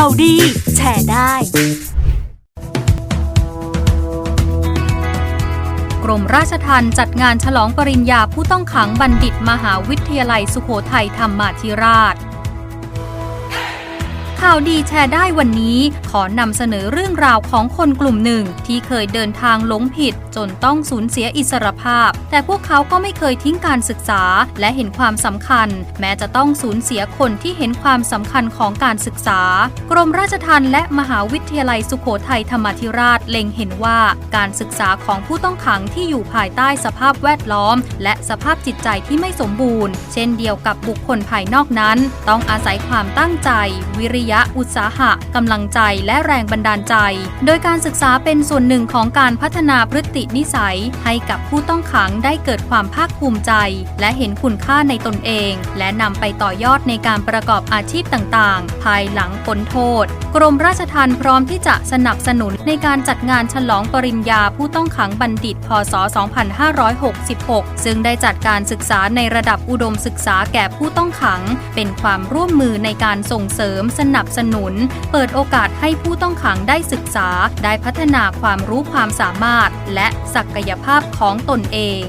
ข่าวดี แชร์ได้ กรมราชทัณฑ์จัดงานฉลองปริญญาผู้ต้องขังบัณฑิตมหาวิทยาลัยสุโขทัยธรรมาธิราช ข่าวดีแชร์ได้วันนี้ ขอนำเสนอเรื่องราวของคนกลุ่มหนึ่ง ที่เคยเดินทางหลงผิด จนต้องสูญเสียอิสรภาพ แต่พวกเขาก็ไม่เคยทิ้งการศึกษา และเห็นความสำคัญ แม้จะต้องสูญเสียคนที่เห็นความสำคัญของการศึกษา กรมราชทัณฑ์และมหาวิทยาลัยสุโขทัยธรรมาธิราชเล็งเห็นว่า การศึกษาของผู้ต้องขังที่อยู่ภายใต้สภาพแวดล้อม และสภาพจิตใจที่ไม่สมบูรณ์ เช่นเดียวกับบุคคลภายนอกนั้น ต้องอาศัยความตั้งใจ วิริยะอุตสาหะกำลังใจและแรงบันดาลใจ โดยการศึกษาเป็นส่วนหนึ่งของการพัฒนาพฤตินิสัย ให้กับผู้ต้องขังได้เกิดความภาคภูมิใจ และเห็นคุณค่าในตนเอง และนำไปต่อยอดในการประกอบอาชีพต่างๆ ภายหลังพ้นโทษ กรมราชทัณฑ์พร้อมที่จะสนับสนุนในการจัดงานฉลองปริญญาผู้ต้องขังบัณฑิต พศ 2566 ซึ่งได้จัดการศึกษาในระดับอุดมศึกษาแก่ผู้ต้องขัง เป็นความร่วมมือในการส่งเสริมสนับบสนุน เปิดโอกาสให้ผู้ต้องขังได้ศึกษา ได้พัฒนาความรู้ความสามารถ และศักยภาพของตนเอง